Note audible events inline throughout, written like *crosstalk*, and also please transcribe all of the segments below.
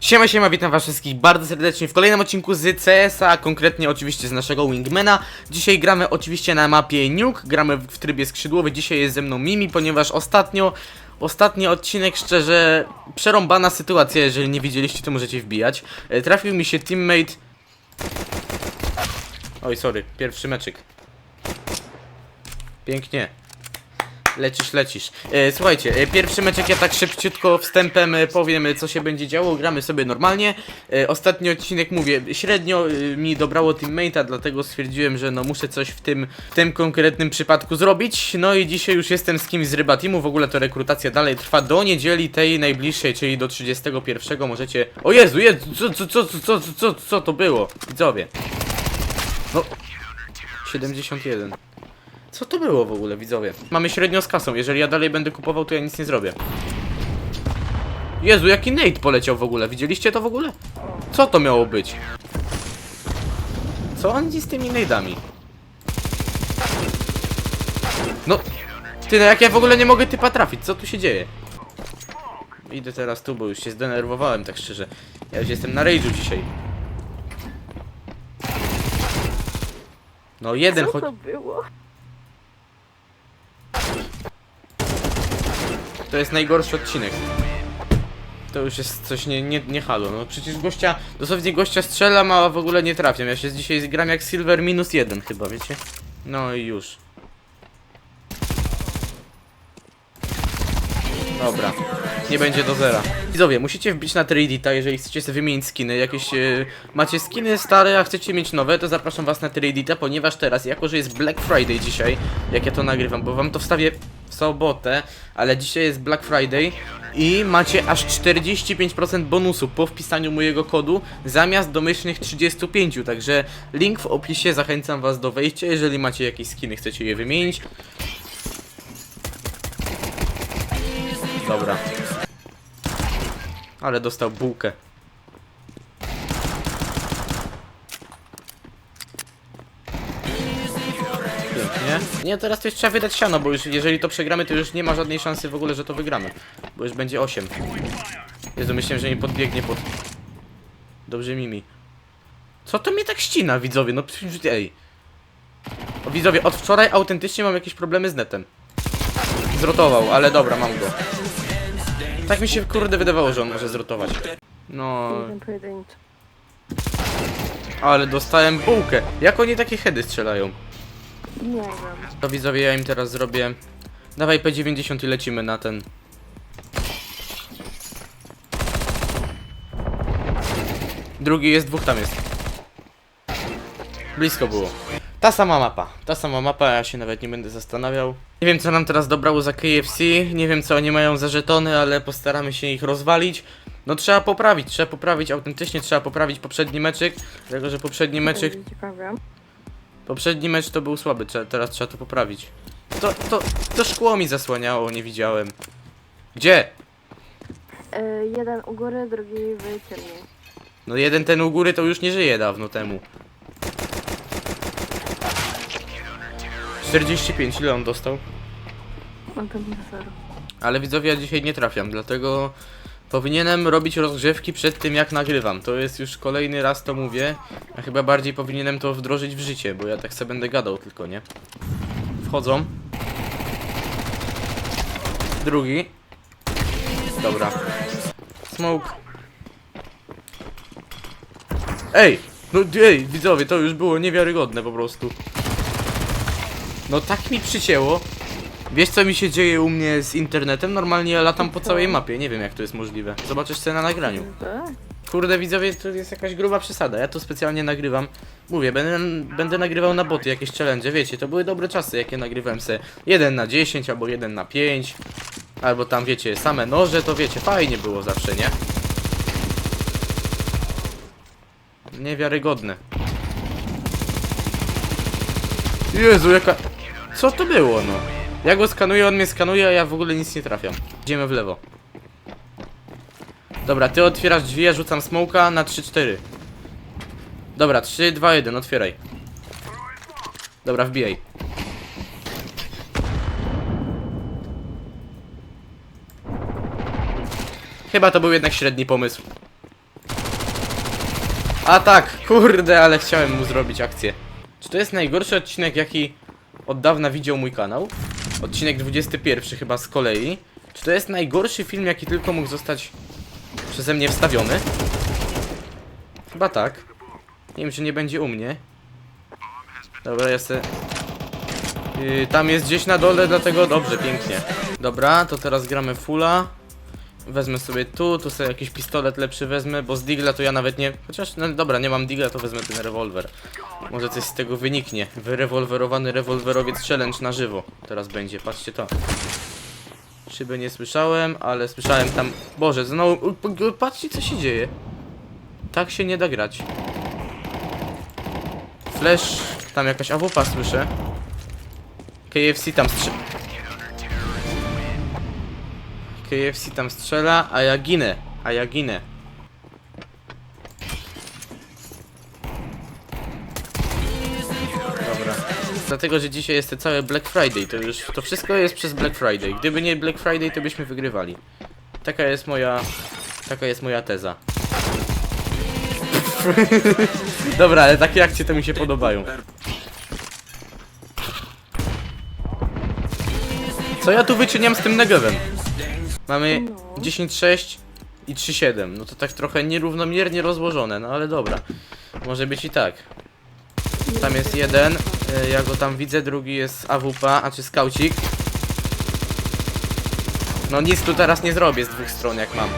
Siema, siema, witam was wszystkich bardzo serdecznie w kolejnym odcinku z CS-a, konkretnie oczywiście z naszego Wingmana. Dzisiaj gramy oczywiście na mapie Nuke, gramy w trybie skrzydłowy, dzisiaj jest ze mną Mimi, ponieważ ostatnio, ostatni odcinek, szczerze, przerąbana sytuacja, jeżeli nie widzieliście, to możecie wbijać. E, Trafił mi się teammate... Oj, sorry, pierwszy meczyk. Pięknie. Lecisz, lecisz. E, słuchajcie, e, pierwszy meczek ja tak szybciutko wstępem e, powiem, e, co się będzie działo. Gramy sobie normalnie. E, ostatni odcinek, mówię, średnio e, mi dobrało teammate'a, dlatego stwierdziłem, że no muszę coś w tym, w tym konkretnym przypadku zrobić. No i dzisiaj już jestem z kimś z Ryba Teamu. W ogóle to rekrutacja dalej trwa do niedzieli tej najbliższej, czyli do 31. Możecie... O Jezu, Jezu, co, co, co, co, co, co, co to było? Widzowie. No... 71. Co to było w ogóle, widzowie? Mamy średnio z kasą, jeżeli ja dalej będę kupował, to ja nic nie zrobię. Jezu, jaki Nate poleciał w ogóle, widzieliście to w ogóle? Co to miało być? Co oni z tymi nade'ami? No, ty, no jak ja w ogóle nie mogę typa trafić, co tu się dzieje? Idę teraz tu, bo już się zdenerwowałem, tak szczerze. Ja już jestem na rage'u dzisiaj. No jeden Co choć... to było? To jest najgorszy odcinek. To już jest coś nie, nie, nie halo. No przecież gościa, dosłownie gościa strzelam, a w ogóle nie trafiam. Ja się dzisiaj gram jak Silver minus jeden chyba, wiecie? No i już. Dobra, nie będzie do zera. Widzowie, musicie wbić na Tradita, jeżeli chcecie sobie wymienić skiny. Jakieś e, macie skiny stare, a chcecie mieć nowe, to zapraszam was na Tradita, ponieważ teraz, jako że jest Black Friday dzisiaj, jak ja to nagrywam, bo wam to wstawię w sobotę, ale dzisiaj jest Black Friday i macie aż 45% bonusu po wpisaniu mojego kodu zamiast domyślnych 35, także link w opisie, zachęcam was do wejścia, jeżeli macie jakieś skiny, chcecie je wymienić. Dobra. Ale dostał bułkę. Nie, teraz to już trzeba wydać siano, bo już jeżeli to przegramy, to już nie ma żadnej szansy w ogóle, że to wygramy. Bo już będzie 8. Jezu, myślałem, że nie podbiegnie pod... Dobrze Mimi. Co to mnie tak ścina, widzowie? No ej. O, widzowie, od wczoraj autentycznie mam jakieś problemy z netem. Zrotował, ale dobra, mam go. Tak mi się kurde wydawało, że on może zrotować. No, ale dostałem bułkę. Jak oni takie heady strzelają? Wiem. To widzowie, ja im teraz zrobię... Dawaj P90 i lecimy na ten... Drugi jest, dwóch tam jest. Blisko było. Ta sama mapa, ta sama mapa, ja się nawet nie będę zastanawiał. Nie wiem co nam teraz dobrało za KFC, nie wiem co oni mają za żetony, ale postaramy się ich rozwalić. No trzeba poprawić, trzeba poprawić, autentycznie trzeba poprawić poprzedni meczyk, dlatego że poprzedni meczyk. Poprzedni mecz to był słaby, trze- teraz trzeba to poprawić. To, to, to szkło mi zasłaniało, nie widziałem. Gdzie? E, jeden u góry, drugi w ciemniej. No jeden ten u góry to już nie żyje dawno temu. 45, ile on dostał? On tam na zero. Ale widzowie, ja dzisiaj nie trafiam, dlatego powinienem robić rozgrzewki przed tym jak nagrywam. To jest już kolejny raz to mówię, a chyba bardziej powinienem to wdrożyć w życie, bo ja tak sobie będę gadał tylko, nie? Wchodzą. Drugi. Dobra. Smoke. Ej! No ej, widzowie, to już było niewiarygodne po prostu. No tak mi przycięło. Wiesz co mi się dzieje u mnie z internetem? Normalnie ja latam po całej mapie, nie wiem jak to jest możliwe. Zobaczysz sobie na nagraniu. Tak? Kurde widzowie, to jest jakaś gruba przesada. Ja to specjalnie nagrywam. Mówię, będę, będę nagrywał na boty jakieś challenge, wiecie, to były dobre czasy, jakie nagrywałem se 1 na 10 albo 1 na 5. Albo tam wiecie, same noże, to wiecie, fajnie było zawsze, nie? Niewiarygodne. Jezu, jaka... Co to było, no? Ja go skanuję, on mnie skanuje, a ja w ogóle nic nie trafiam. Idziemy w lewo. Dobra, ty otwierasz drzwi, ja rzucam smoka na 3-4. Dobra, 3, 2, 1, otwieraj. Dobra, wbijaj. Chyba to był jednak średni pomysł. A tak, kurde, ale chciałem mu zrobić akcję. Czy to jest najgorszy odcinek, jaki od dawna widział mój kanał? Odcinek 21 chyba z kolei. Czy to jest najgorszy film, jaki tylko mógł zostać przeze mnie wstawiony? Chyba tak. Nie wiem, czy nie będzie u mnie. Dobra, jestem. Yy, tam jest gdzieś na dole, dlatego dobrze, pięknie. Dobra, to teraz gramy fulla. Wezmę sobie tu, tu sobie jakiś pistolet lepszy wezmę, bo z digla to ja nawet nie... Chociaż, no dobra, nie mam digla, to wezmę ten rewolwer. Może coś z tego wyniknie. Wyrewolwerowany rewolwerowiec challenge na żywo. Teraz będzie, patrzcie to. Szyby nie słyszałem, ale słyszałem tam... Boże, znowu... Patrzcie co się dzieje. Tak się nie da grać. Flash, tam jakaś AWP słyszę. KFC tam strzela. KFC tam strzela, a ja ginę. A ja ginę. Dobra. Dlatego, że dzisiaj jest to całe Black Friday, to już to wszystko jest przez Black Friday. Gdyby nie Black Friday, to byśmy wygrywali. Taka jest moja taka jest moja teza. *laughs* Dobra, ale takie akcje to mi się podobają. Co ja tu wyczyniam z tym negewem? Mamy No. 10-6 i 3-7. No to tak trochę nierównomiernie rozłożone, no ale dobra. Może być i tak. Tam jest jeden, e, ja go tam widzę, drugi jest AWP, a czy skaucik. No nic tu teraz nie zrobię z dwóch stron jak mam.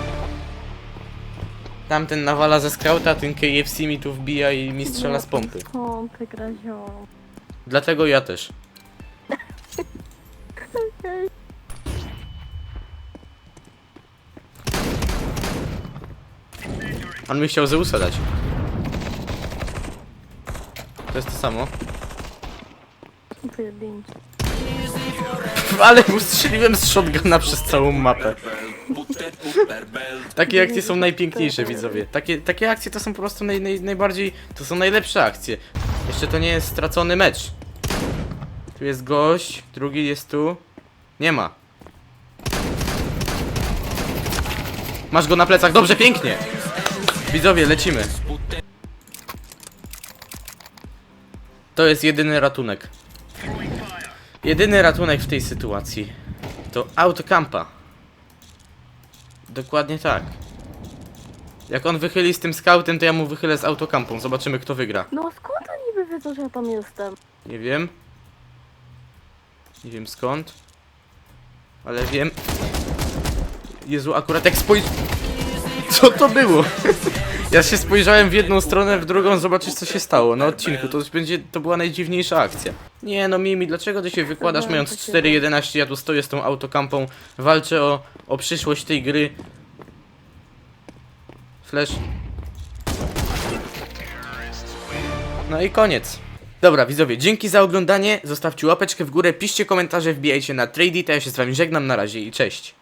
Tamten nawala ze skauta, ten KFC mi tu wbija i mi strzela z pompy. Pompy, grazio. Dlatego ja też. On mi chciał Zeusa dać. To jest to samo. Pojedynczy. Ale mu strzeliłem z shotguna przez całą mapę. Takie akcje są najpiękniejsze, widzowie. Takie, takie akcje to są po prostu naj, naj, najbardziej... To są najlepsze akcje. Jeszcze to nie jest stracony mecz. Tu jest gość, drugi jest tu. Nie ma. Masz go na plecach, dobrze, pięknie! Widzowie, lecimy. To jest jedyny ratunek. Jedyny ratunek w tej sytuacji to autokampa. Dokładnie tak. Jak on wychyli z tym scoutem, to ja mu wychylę z autokampą. Zobaczymy kto wygra. No skąd oni niby wiedzą, że ja tam jestem? Nie wiem. Nie wiem skąd. Ale wiem. Jezu, akurat jak spojrz... Co to było? Ja się spojrzałem w jedną stronę, w drugą, zobaczyć co się stało na odcinku. To będzie, to była najdziwniejsza akcja. Nie no Mimi, dlaczego ty się wykładasz Dobra, mając to się 4.11, ja tu stoję z tą autokampą, walczę o, o przyszłość tej gry. Flash. No i koniec. Dobra, widzowie, dzięki za oglądanie, zostawcie łapeczkę w górę, piszcie komentarze, wbijajcie na Trady, to ja się z wami żegnam, na razie i cześć.